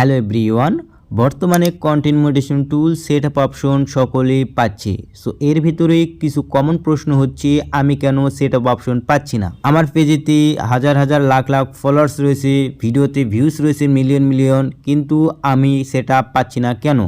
Hello everyone বর্তমানে content moderation tool set up option সকলেই পাচ্ছে। সো এর ভিতরে কিছু কমন প্রশ্ন হচ্ছে, আমি কেন সেট আপ অপশন পাচ্ছি না? আমার পেজেতে হাজার হাজার লাখ লাখ ফলোয়ার্স রয়েছে, ভিডিওতে ভিউজ রয়েছে মিলিয়ন মিলিয়ন কিন্তু আমি সেট আপ পাচ্ছি না কেন?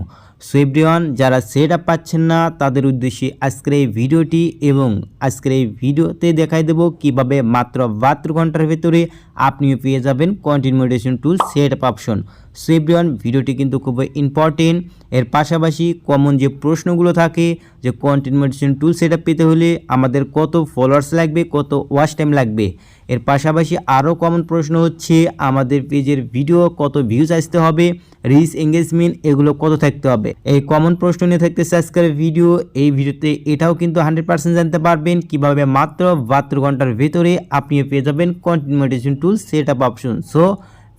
সো এভরিওয়ান যারা সেট আপ পাচ্ছেন না, তাদের উদ্দেশ্যে আজকের এই ভিডিওটি এবং আজকের এই ভিডিওতে দেখাই দেবো কীভাবে মাত্র বাহাত্তর ঘণ্টার ভেতরে আপনিও পেয়ে যাবেন content moderation tool set up option so everyone, ভিডিওটি কিন্তু খুব ইম্পর্টেন্ট এর পাশাপাশি কমন যে প্রশ্নগুলো থাকে, যে কন্টেন্ট মোডেশন টুল সেট পেতে হলে আমাদের কত ফলোয়ার্স লাগবে, কত ওয়াচ টাইম লাগবে? এর পাশাপাশি আরও কমন প্রশ্ন হচ্ছে, আমাদের পেজের ভিডিও কত ভিউজ আসতে হবে রিচ এঙ্গেজমেন্ট এগুলো কত থাকতে হবে? এই কমন প্রশ্ন নিয়ে থাকতেছে আজকের ভিডিও এই ভিডিওতে এটাও কিন্তু হান্ড্রেড পার্সেন্ট জানতে পারবেন। কীভাবে মাত্র বাহাত্তর ঘণ্টার ভেতরে আপনি পেয়ে যাবেন content moderation tool set up option so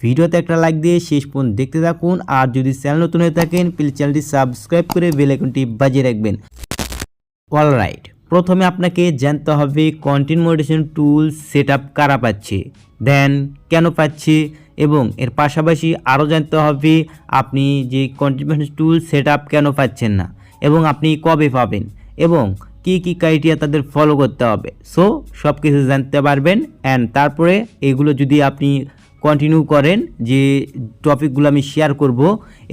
ভিডিওতে একটা লাইক দিয়ে শেষ পর্যন্ত দেখতে থাকুন। আর যদি চ্যানেল নতুন হয়ে থাকেন প্লিজ চ্যানেলটি সাবস্ক্রাইব করে বেল আইকনটি বাজিয়ে রাখবেন। অলরাইট প্রথমে আপনাকে জানতে হবে content moderation tool set up কারা পাচ্ছে দেন কেন পাচ্ছে, এবং এর পাশাপাশি আরও জানতে হবে আপনি যে কন্টেন্ট টুল সেট আপ কেন পাচ্ছেন না, এবং আপনি কবে পাবেন, এবং কি কি ক্রাইটেরিয়া তাদের ফলো করতে হবে। সো সব কিছু জানতে পারবেন অ্যান্ড তারপরে এগুলো যদি আপনি কন্টিনিউ করেন যে টপিকগুলো আমি শেয়ার করব,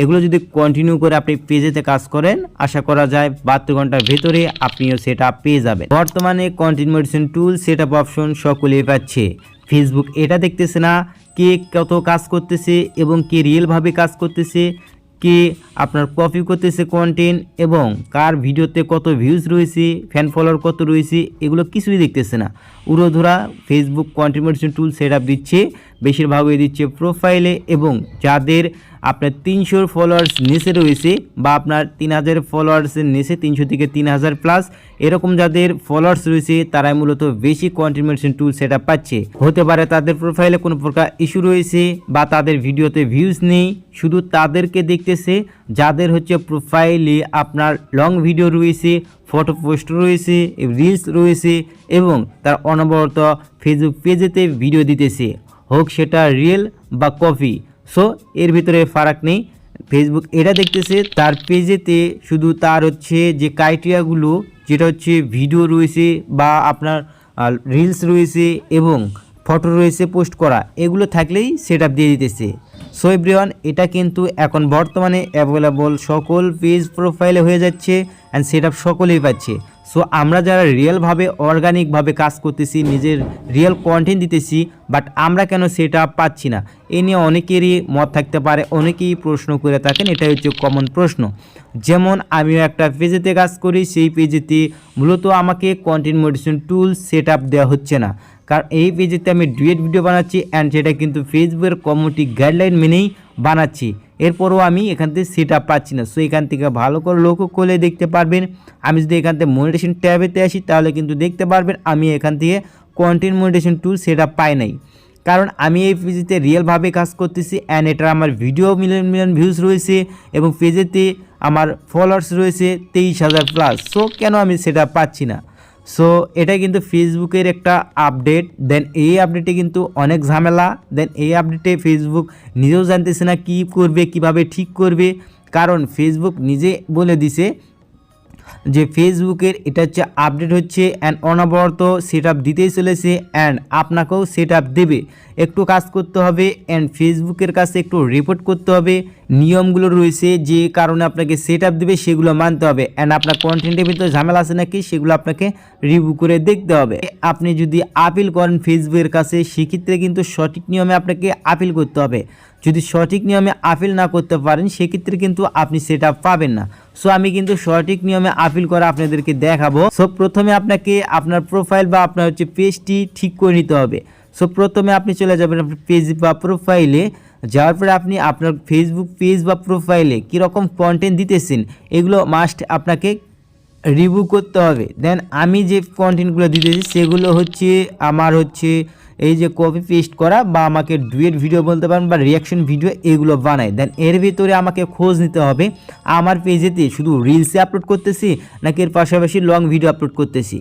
এগুলো যদি কন্টিনিউ করে আপনি পেজেতে কাজ করেন, আশা করা যায় বাহাত্তর ঘণ্টার ভেতরে আপনিও সেটা পেয়ে যাবেন। বর্তমানে continue medicine tool set up option সকলেই পাচ্ছে। ফেসবুক এটা দেখতেছে না, কে কত কাজ করতেছে এবং কে রিয়েলভাবে কাজ করতেছে, কে আপনার কপি করতেছে কন্টেন্ট এবং কার ভিডিওতে কত ভিউজ রয়েছে ফ্যান ফলোয়ার কত রয়েছে, এগুলো কিছুই দেখতেছে না। উড়োধরা Facebook contribution tool set up দিচ্ছে। বেশিরভাগই দিচ্ছে প্রোফাইলে এবং যাদের আপনার তিনশোর ফলোয়ার্স নিচে রয়েছে বা আপনার তিন হাজার ফলোয়ার্সের নিচে, তিনশো থেকে তিন হাজার প্লাস এরকম যাদের ফলোয়ার্স রয়েছে, তারাই মূলত বেশি কন্ট্রিবিউশন টুল সেট পাচ্ছে। হতে পারে তাদের প্রোফাইলে কোনো প্রকার ইস্যু রয়েছে বা তাদের ভিডিওতে ভিউজ নেই, শুধু তাদেরকে দেখতেছে, যাদের হচ্ছে প্রোফাইলে আপনার লং ভিডিও রয়েছে ফটো পোস্ট রয়েছে রিলস রয়েছে এবং তার অনবরত ফেসবুক পেজেতে ভিডিও দিতেছে। হোক সেটা রিয়েল বা কপি। সো এর ভিতরে ফারাক নেই। ফেসবুক এটা দেখতেছে, তার পেজেতে শুধু তার হচ্ছে যে ক্রাইটেরিয়াগুলো যেটা হচ্ছে ভিডিও রয়েছে বা আপনার রিলস রয়েছে এবং ফটো রয়েছে পোস্ট করা, এগুলো থাকলেই সেট দিয়ে দিতেছে। সো এভরিওয়ান, এটা কিন্তু এখন বর্তমানে অ্যাভেলেবল সকল পেজ প্রোফাইলে হয়ে যাচ্ছে অ্যান্ড সেট সকলেই পাচ্ছে। সো আমরা যারা রিয়েলভাবে অর্গানিকভাবে কাজ করতেছি, নিজের রিয়েল কন্টেন্ট দিতেছি বাট আমরা কেন সেটা পাচ্ছি না? এ নিয়ে অনেকেরই মত থাকতে পারে, অনেকেই প্রশ্ন করে থাকেন, এটাই হচ্ছে কমন প্রশ্ন। যেমন আমিও একটা পেজেতে কাজ করি, সেই পেজেতে মূলত আমাকে content moderation tool set up দেওয়া হচ্ছে না। কারণ এই পেজেতে আমি ডুয়েট ভিডিও বানাচ্ছি অ্যান্ড সেটা কিন্তু ফেসবুকের কমিউনিটি গাইডলাইন মেনেই বানাচ্ছি। এরপরও আমি এখান থেকে সেট পাচ্ছি না। সো এখান থেকে ভালো করে লক্ষ্য করলে দেখতে পারবেন। আমি যদি এখান থেকে মনিটেশন ট্যাবেতে আসি, তাহলে কিন্তু দেখতে পারবেন আমি এখান থেকে কন্টেন্ট মনিটেশন টুল সেট পাই নাই। কারণ আমি এই পেজেতে রিয়েলভাবে কাজ করতেছি অ্যান্ড এটা আমার ভিডিও মিলিয়ন মিলিয়ন ভিউজ রয়েছে এবং পেজেতে আমার ফলোয়ার্স রয়েছে তেইশ হাজার প্লাস সো কেন আমি সেটা পাচ্ছি না? সো এটা কিন্তু ফেসবুকের একটা আপডেট দেন এই আপডেটে কিন্তু অনেক ঝামেলা। দেন এই আপডেটে ফেসবুক নিজেও জানতেছে না কী করবে, কীভাবে ঠিক করবে। কারণ ফেসবুক নিজে বলে দিছে যে ফেসবুকের এটা হচ্ছে আপডেট হচ্ছে অ্যান্ড অনবরত সেট দিতেই চলেছে অ্যান্ড আপনাকেও সেট দেবে। একটু কাজ করতে হবে অ্যান্ড ফেসবুকের কাছে একটু রিপোর্ট করতে হবে। নিয়মগুলো রয়েছে, যে কারণে আপনাকে সেট আপ দেবে, সেগুলো মানতে হবে। অ্যান্ড আপনার কন্টেন্টের ভিতরে ঝামেলা আছে নাকি, সেগুলো আপনাকে রিভিউ করে দেখতে হবে। আপনি যদি আপিল করেন ফেসবুকের কাছে, সেক্ষেত্রে কিন্তু সঠিক নিয়মে আপনাকে আপিল করতে হবে। যদি সঠিক নিয়মে আপিল না করতে পারেন, সেক্ষেত্রে কিন্তু আপনি সেটা পাবেন না। সো আমি কিন্তু সঠিক নিয়মে আপিল করে আপনাদেরকে দেখাবো। সো প্রথমে আপনাকে আপনার প্রোফাইল বা আপনার হচ্ছে পেজটি ঠিক করে নিতে হবে। সো প্রথমে আপনি চলে যাবেন আপনার পেজ বা প্রোফাইলে যাওয়ার পরে আপনি আপনার ফেসবুক পেজ বা প্রোফাইলে কীরকম কন্টেন্ট দিতেছেন, এগুলো মাস্ট আপনাকে রিভিউ করতে হবে। দেন আমি যে কন্টেন্টগুলো দিতেছি, সেগুলো হচ্ছে, আমার হচ্ছে এই যে কপি পেস্ট করা বা আমাকে ডুয়েট ভিডিও বলতে পারেন বা রিয়াকশন ভিডিও এগুলো বানাই দেন এর ভিতরে আমাকে খোঁজ নিতে হবে, আমার পেজেতে শুধু রিলসে আপলোড করতেছি নাকি এর পাশাপাশি লং ভিডিও আপলোড করতেছি?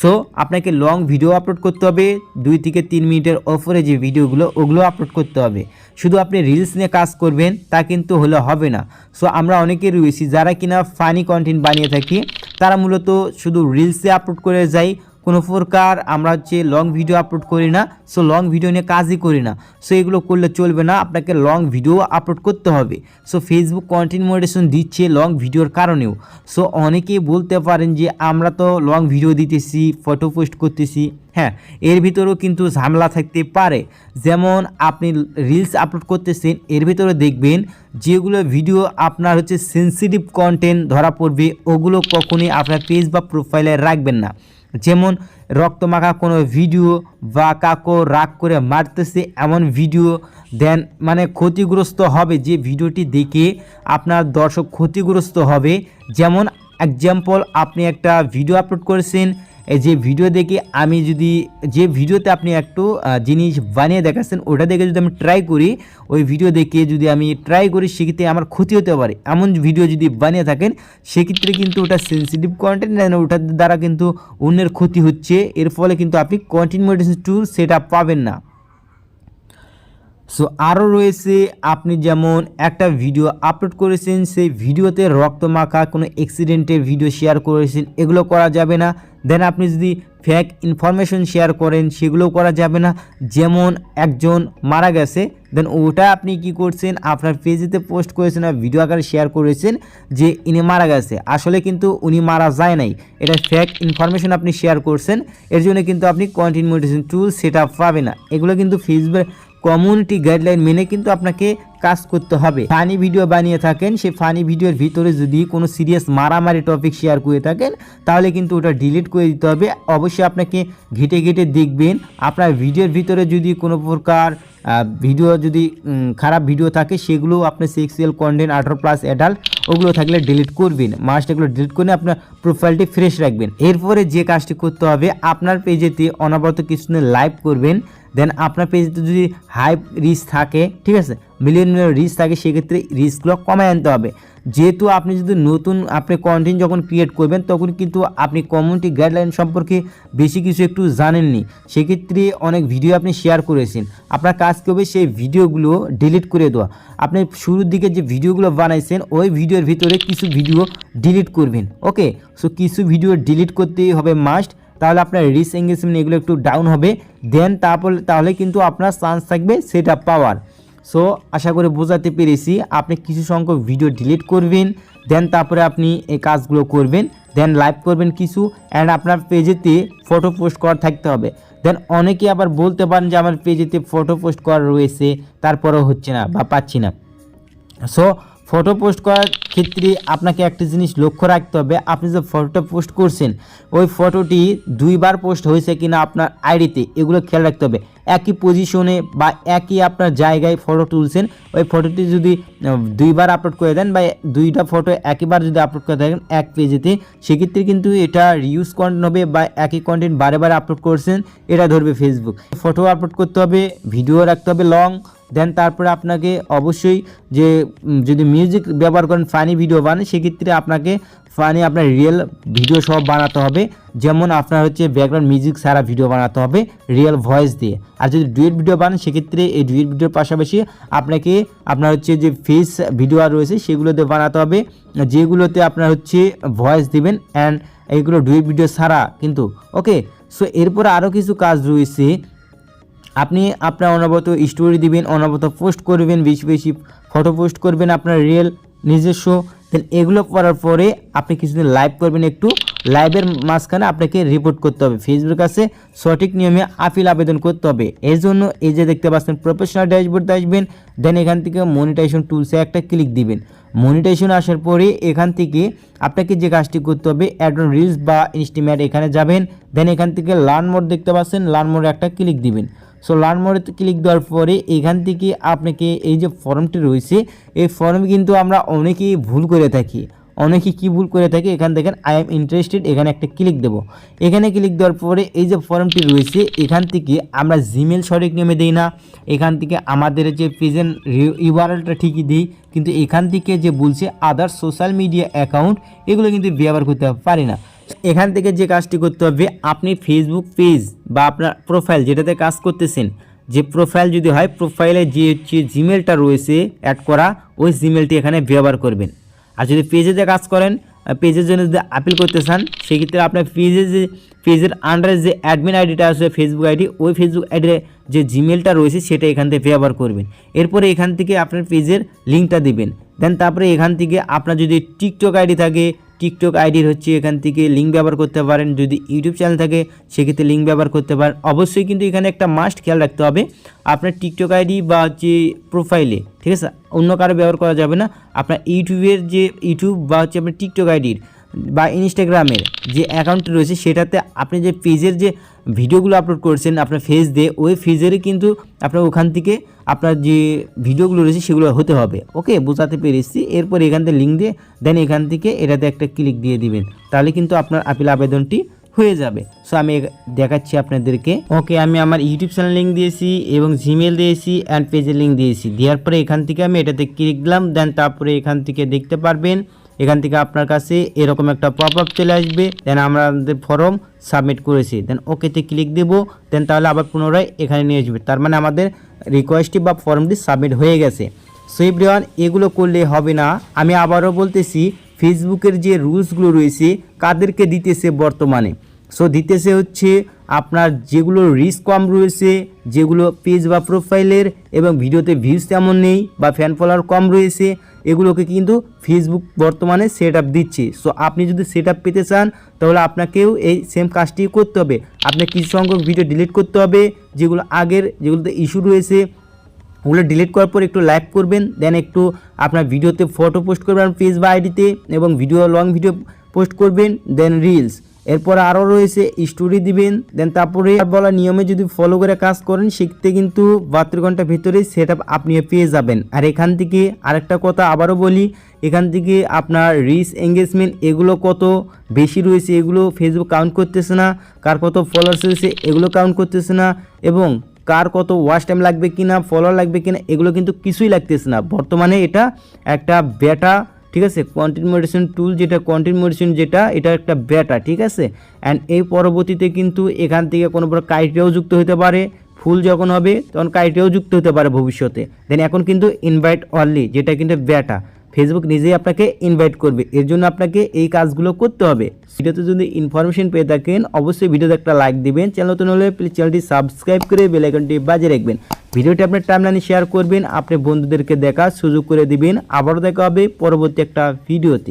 সো আপনাকে লং ভিডিও আপলোড করতে হবে, দুই থেকে তিন মিনিটের ওপরে যে ভিডিওগুলো ওগুলো আপলোড করতে হবে। শুধু আপনি রিলস নিয়ে কাজ করবেন, তা কিন্তু হলে হবে না। সো আমরা অনেকে রয়েছি যারা কিনা ফানি কন্টেন্ট বানিয়ে থাকি, তারা মূলত শুধু রিলসে আপলোড করে যাই কোনো প্রকার আমরা হচ্ছে লং ভিডিও আপলোড করি না সো লং ভিডিও নিয়ে কাজই করি না। সো এগুলো করলে চলবে না, আপনাকে লং ভিডিও আপলোড করতে হবে। সো ফেসবুক কন্টেন্ট মোডেশন দিচ্ছে লং ভিডিওর কারণেও। সো অনেকেই বলতে পারেন যে, আমরা তো লং ভিডিও দিতেছি ফটো পোস্ট করতেছি। হ্যাঁ এর ভিতরেও কিন্তু ঝামেলা থাকতে পারে। যেমন আপনি রিলস আপলোড করতেছেন, এর ভিতরে দেখবেন যেগুলো ভিডিও আপনার হচ্ছে সেন্সিটিভ কন্টেন্ট ধরা পড়বে, ওগুলো কখনই আপনার পেজ বা প্রোফাইলে রাখবেন না। যেমন রক্তমাখা কোনো ভিডিও বা কাকো রাগ করে মারতেছে এমন ভিডিও, দেন মানে ক্ষতিগ্রস্ত হবে যে ভিডিওটি দেখে আপনার দর্শক ক্ষতিগ্রস্ত হবে। যেমন এক্সাম্পল আপনি একটা ভিডিও আপলোড করেছেন যে ভিডিও দেখে আমি যদি, যে ভিডিওতে আপনি একটু জিনিস বানিয়ে দেখাচ্ছেন, ওটা দেখে যদি আমি ট্রাই করি, ওই ভিডিও দেখে যদি আমি ট্রাই করি, সেক্ষেত্রে আমার ক্ষতি হতে পারে। এমন ভিডিও যদি বানিয়ে থাকেন, সেক্ষেত্রে কিন্তু ওটা সেন্সিটিভ কন্টেন্ট ওটার দ্বারা কিন্তু অন্যের ক্ষতি হচ্ছে। এর ফলে কিন্তু আপনি কন্টেন্ট মডিটেশন সেটা পাবেন না। সো আরও রয়েছে, আপনি যেমন একটা ভিডিও আপলোড করেছেন, সেই ভিডিওতে রক্ত মাখা কোনো অ্যাক্সিডেন্টের ভিডিও শেয়ার করেছেন, এগুলো করা যাবে না। দেন আপনি যদি ফ্যাক ইনফরমেশন শেয়ার করেন সেগুলো করা যাবে না। যেমন একজন মারা গেছে দেন ওটা আপনি কি করছেন, আপনার পেজেতে পোস্ট করেছেন আর ভিডিও আকারে শেয়ার করেছেন যে ইনি মারা গেছে। আসলে কিন্তু উনি মারা যায় নাই। এটা ফ্যাক ইনফরমেশন আপনি শেয়ার করছেন, এর জন্য কিন্তু আপনি কন্টেন্ট মোটিভেশন টুল আপ পাবে না। এগুলো কিন্তু ফেসবুক কমিউনিটি গাইডলাইন মেনে কিন্তু আপনাকে কাজ করতে হবে। ফানি ভিডিও বানিয়ে থাকেন, সেই ফানি ভিডিওর ভিতরে যদি কোনো সিরিয়াস মারামারি টপিক শেয়ার করে থাকেন, তাহলে কিন্তু ওটা ডিলিট করে দিতে হবে। অবশ্যই আপনাকে ঘেটে ঘেটে দেখবেন। আপনার ভিডিওর ভিতরে যদি কোনো প্রকার ভিডিও যদি খারাপ ভিডিও থাকে, সেগুলো আপনি সেক্সুয়াল কন্টেন্ট আঠারো প্লাস অ্যাডাল্ট ওগুলো থাকলে ডিলিট করবেন। মাস্ট এগুলো ডিলিট করে আপনার প্রোফাইলটি ফ্রেশ রাখবেন। এরপরে যে কাজটি করতে হবে, আপনার পেজেতে অনবরত কিছু লাইভ করবেন। দেন আপনার পেজেতে যদি হাই রিস্ক থাকে, ঠিক আছে? মিলিয়ন মিলিয়ন রিস্ক থাকে, সেক্ষেত্রে রিস্কগুলো কমায় আনতে হবে। যেহেতু আপনি যদি নতুন, আপনি কন্টেন্ট যখন ক্রিয়েট করবেন, তখন কিন্তু আপনি কমিউনিটি গাইডলাইন সম্পর্কে বেশি কিছু একটু জানেননি। সেক্ষেত্রে অনেক ভিডিও আপনি শেয়ার করেছেন। আপনার কাজ কী হবে? সেই ভিডিওগুলো ডিলিট করে দেওয়া। আপনি শুরুর দিকে যে ভিডিওগুলো বানাইছেন, ওই ভিডিওর ভিতরে কিছু ভিডিও ডিলিট করবেন। ওকে সো কিছু ভিডিও ডিলিট করতেই হবে মাস্ট তাহলে আপনার রিস এঙ্গেজমেন্ট এগুলো একটু ডাউন হবে। দেন তারপর, তাহলে কিন্তু আপনার চান্স থাকবে সেটা পাওয়ার। সো আশা করে বোঝাতে পেরেছি। আপনি কিছু সংখ্যক ভিডিও ডিলিট করবেন দেন তারপরে আপনি এই কাজগুলো করবেন দেন লাইভ করবেন কিছু অ্যান্ড আপনার পেজেতে ফটো পোস্ট করা থাকতে হবে। দেন অনেকে আবার বলতে পারেন যে আমার পেজেতে ফটো পোস্ট করা রয়েছে, তারপরেও হচ্ছে না বা পাচ্ছি না। সো ফটো পোস্ট করার ক্ষেত্রে আপনাকে একটা জিনিস লক্ষ্য রাখতে হবে। আপনি যে ফটোটা পোস্ট করছেন, ওই ফটোটি দুইবার পোস্ট হয়েছে কিনা আপনার আইডিতে এগুলো খেয়াল রাখতে হবে। একই পজিশনে বা একই আপনার জায়গায় ফটো তুলছেন, ওই ফটোটি যদি দুইবার আপলোড করে দেন বা দুইটা ফটো একইবার যদি আপলোড করে থাকেন এক পেজেতে সেক্ষেত্রে কিন্তু এটা রিউজ কন্টেন্ট হবে বা একই কন্টেন্ট বারে বারে আপলোড করছেন, এটা ধরবে ফেসবুক ফটো আপলোড করতে হবে ভিডিও রাখতে হবে লং দেন তারপরে আপনাকে অবশ্যই যে যদি মিউজিক ব্যবহার করেন ফানি ভিডিও বানান, সেক্ষেত্রে আপনাকে ফানি আপনার রিয়েল ভিডিও সব বানাতে হবে। যেমন আপনার হচ্ছে ব্যাকগ্রাউন্ড মিউজিক ছাড়া ভিডিও বানাতে হবে রিয়েল ভয়েস দিয়ে। আর যদি ডুয়েট ভিডিও বানান, সেক্ষেত্রে এই ডুয়েট ভিডিওর পাশাপাশি আপনাকে আপনার হচ্ছে যে ফেস ভিডিও রয়েছে, সেগুলোতে বানাতে হবে। যেগুলোতে আপনার হচ্ছে ভয়েস দিবেন অ্যান্ড এইগুলো ডুয়েট ভিডিও ছাড়া কিন্তু ওকে সো এরপরে আরও কিছু কাজ রয়েছে। আপনি আপনার অনবরত স্টোরি দিবেন, অনবরত পোস্ট করবেন, বেশি বেশি ফটো পোস্ট করবেন আপনার রিয়েল নিজস্ব দেন এগুলো করার পরে আপনি কিছুদিন লাইভ করবেন, একটু লাইভের মাঝখানে আপনাকে রিপোর্ট করতে হবে। ফেসবুক কাছে সঠিক নিয়মে আপিল আবেদন করতে হবে। এই জন্য এই যে দেখতে পাচ্ছেন প্রফেশনাল ড্যাশবোর্ডে আসবেন দেন এখান থেকে মনিটাইজেশন টুলসে একটা ক্লিক দিবেন। মনিটাইজেশন আসার পরে এখান থেকে আপনাকে যে কাজটি করতে হবে অ্যাডন রিলস বা ইনস্টিমেট এখানে যাবেন দেন এখান থেকে লার্ন মোড দেখতে পাচ্ছেন লার্ন মোডে একটা ক্লিক দিবেন। সো লার্ন মোডে ক্লিক দেওয়ার পরে এখান থেকে আপনাকে এই যে ফর্মটি রয়েছে, এই ফর্মে কিন্তু আমরা অনেকেই ভুল করে থাকি। অনেকে কি ভুল করে থাকি? এখান দেখেন আই এম ইন্টারেস্টেড এখানে একটা ক্লিক দেবো। এখানে ক্লিক দেওয়ার পরে এই যে ফর্মটি রয়েছে, এখান থেকে আমরা জিমেল সঠিক নেমে দিই না। এখান থেকে আমাদের যে প্রেজেন্ট ইউআরএলটা ঠিকই দিই, কিন্তু এখান থেকে যে বলছে আদার সোশ্যাল মিডিয়া অ্যাকাউন্ট এগুলো কিন্তু ব্যবহার করতে পারি না। এখান থেকে যে কাজটি করতে হবে, আপনি ফেসবুক পেজ বা আপনার প্রোফাইল যেটাতে কাজ করতেছেন, যে প্রোফাইল যদি হয় প্রোফাইলে যে হচ্ছে জিমেলটা রয়েছে অ্যাড করা, ওই জিমেলটি এখানে ব্যবহার করবেন। আর যদি পেজেতে কাজ করেন পেজের জন্য যদি আপিল করতে চান, সেক্ষেত্রে আপনার পেজে যে পেজের আন্ডারে যে অ্যাডমিন আইডিটা আছে ফেসবুক আইডি ওই ফেসবুক আইডির যে জিমেলটা রয়েছে, সেটা এখান থেকে ব্যবহার করবেন। এরপরে এখান থেকে আপনার পেজের লিঙ্কটা দিবেন। দেন তারপরে এখান থেকে আপনার যদি টিকটক আইডি থাকে টিকটক আইডির হচ্ছে এখান থেকে লিঙ্ক ব্যবহার করতে পারেন। যদি ইউটিউব চ্যানেল থাকে, সেক্ষেত্রে লিঙ্ক ব্যবহার করতে পারেন। অবশ্যই কিন্তু এখানে একটা মাস্ট খেয়াল রাখতে হবে। আপনার টিকটক আইডি বা হচ্ছে প্রোফাইলে ঠিক আছে? অন্য কারও ব্যবহার করা যাবে না। আপনার ইউটিউবের যে ইউটিউব বা হচ্ছে আপনার টিকটক আইডির বা ইনস্টাগ্রামের যে অ্যাকাউন্ট রয়েছে, সেটাতে আপনি যে পেজের যে ভিডিওগুলো আপলোড করছেন আপনার ফেজ দিয়ে, ওই ফেজেরই কিন্তু আপনার ওখান থেকে আপনার যে ভিডিওগুলো রয়েছে সেগুলো হতে হবে। ওকে বোঝাতে পেরেছি। এরপর এখান থেকে লিঙ্ক দিয়ে দেন এখান থেকে এটাতে একটা ক্লিক দিয়ে দিবেন। তাহলে কিন্তু আপনার আপিল আবেদনটি হয়ে যাবে। সো আমি দেখাচ্ছি আপনাদেরকে। ওকে আমি আমার ইউটিউব চ্যানেল লিঙ্ক দিয়েছি এবং জিমেল দিয়েছি অ্যান্ড পেজের লিঙ্ক দিয়েছি। দেওয়ার পরে এখান থেকে আমি এটাতে ক্লিক দিলাম দেন তারপরে এখান থেকে দেখতে পারবেন এখান থেকে আপনার কাছে এরকম একটা পপ আপ চলে আসবে দেন আমরা আমাদের ফর্ম সাবমিট করেছি। দেন ওকেতে ক্লিক দেব দেন তাহলে আবার পুনরায় এখানে নিয়ে আসবে। তার মানে আমাদের রিকোয়েস্টটি বা ফর্মটি সাবমিট হয়ে গেছে। সো এভরিওয়ান এগুলো করলে হবে না। আমি আবারও বলতেছি ফেসবুকের যে রুলসগুলো রয়েছে, কাদেরকে দিতেছে বর্তমানে? সো দিতেছে হচ্ছে আপনার যেগুলো রিস্ক কম রয়েছে, যেগুলো পেজ বা প্রোফাইলের এবং ভিডিওতে ভিউজ তেমন নেই বা ফ্যান ফলোয়ার কম রয়েছে এগুলোকে কিন্তু ফেসবুক বর্তমানে সেট আপ দিচ্ছে। সো আপনি যদি সেট আপ পেতে চান, তাহলে আপনাকেও এই সেম কাজটি করতে হবে। আপনার কিছু সংখ্যক ভিডিও ডিলিট করতে হবে, যেগুলো আগের, যেগুলোতে ইস্যু রয়েছে, ওগুলো ডিলিট করার পর একটু লাইক করবেন দেন একটু আপনার ভিডিওতে ফটো পোস্ট করবেন পেজ বা আইডিতে এবং ভিডিও লং ভিডিও পোস্ট করবেন দেন রিলস এরপর আরও রয়েছে স্টোরি দিবেন দেন তারপরে বলা নিয়মে যদি ফলো করে কাজ করেন সেক্ষেত্রে কিন্তু বাহাত্তর ঘণ্টার ভিতরে সেট আপনি পেয়ে যাবেন। আর এখান থেকে আরেকটা কথা আবারও বলি, এখান থেকে আপনার রিচ এঙ্গেজমেন্ট এগুলো কত বেশি রয়েছে এগুলো ফেসবুক কাউন্ট করতেছে না, কার কত ফলোয়ার্স রয়েছে এগুলো কাউন্ট করতেছে না, এবং কার কত ওয়াচ টাইম লাগবে কিনা ফলোয়ার লাগবে কিনা, এগুলো কিন্তু কিছুই লাগতেছে না। বর্তমানে এটা একটা বেটা ঠিক আছে? কন্টেন্ট মডিশন টুল যেটা কন্টেন্ট মডিশন যেটা, এটা একটা ব্যাটা ঠিক আছে? অ্যান্ড এই পরবর্তীতে কিন্তু এখান থেকে কোনো প্রকার ক্রাইটেরিয়াও যুক্ত হতে পারে। ফুল যখন হবে, তখন ক্রাইটেরিয়াও যুক্ত হতে পারে ভবিষ্যতে। দেন এখন কিন্তু ইনভাইট অনলি যেটা কিন্তু বেটা ফেসবুক নিজেই আপনাকে ইনভাইট করবে। এর জন্য আপনাকে এই কাজগুলো করতে হবে। ভিডিওতে যদি ইনফরমেশন পেয়ে থাকেন, অবশ্যই ভিডিওতে একটা লাইক দিবেন। চ্যানেল নতুন হলে প্লিজ চ্যানেলটি সাবস্ক্রাইব করে বেল আইকনটি বাজিয়ে রাখবেন। ভিডিওটি আপনার টাইমলাইনে শেয়ার করবেন, আপনি বন্ধুদেরকে দেখা সুযোগ করে দিবেন। আবারও দেখা হবে পরবর্তী একটা ভিডিওতে।